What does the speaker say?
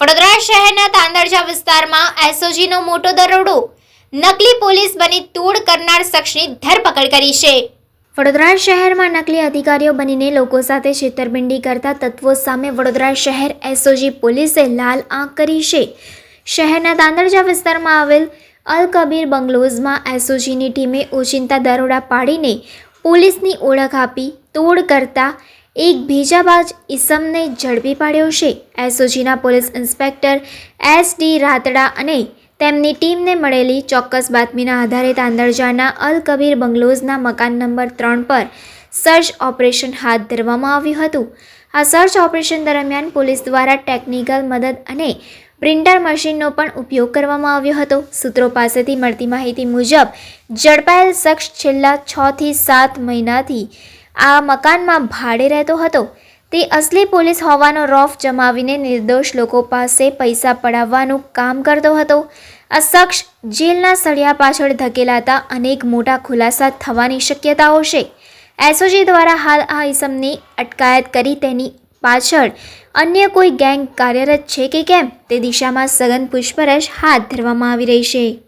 વડોદરા શહેરના તાંદરજા વિસ્તારમાં એસઓજીનો મોટો દરોડો. નકલી પોલીસ બની તોડ કરનાર શખ્સની ધરપકડ કરી છે. વડોદરા શહેરમાં નકલી અધિકારીઓ બનીને લોકો સાથે છેતરપિંડી કરતા તત્વો સામે વડોદરા શહેર એસઓજી પોલીસે લાલ આંખ કરી છે. શહેરના તાંદરજા વિસ્તારમાં આવેલ અલ કબીર બંગલોઝમાં એસઓજીની ટીમે ઓચિંતા દરોડા પાડીને પોલીસની ઓળખ આપી તોડ કરતા એક ભેજાબાજ ઈસમને ઝડપી પાડ્યો છે. એસઓજીના police inspector S D Ratada અને તેમની ટીમને મળેલી ચોક્કસ બાતમીના આધારે તાંદરજાના અલ કબીર બંગલોઝના મકાન નંબર ત્રણ પર સર્ચ ઓપરેશન હાથ ધરવામાં આવ્યું હતું. આ સર્ચ ઓપરેશન દરમિયાન પોલીસ દ્વારા ટેકનિકલ મદદ અને પ્રિન્ટર મશીનનો પણ ઉપયોગ કરવામાં આવ્યો હતો. સૂત્રો પાસેથી મળતી માહિતી મુજબ ઝડપાયેલ શખ્સ છેલ્લા છથી સાત મહિનાથી આ મકાનમાં ભાડે રહેતો હતો. તે અસલી પોલીસ હોવાનો રોફ જમાવીને નિર્દોષ લોકો પાસે પૈસા પડાવવાનું કામ કરતો હતો. આ શખ્સ જેલના સળિયા પાછળ ધકેલાતા અનેક મોટા ખુલાસા થવાની શક્યતાઓ છે. એસઓજી દ્વારા હાલ આ ઇસમની અટકાયત કરી તેની પાછળ અન્ય કોઈ ગેંગ કાર્યરત છે કે કેમ તે દિશામાં સઘન પૂછપરછ હાથ ધરવામાં આવી રહી છે.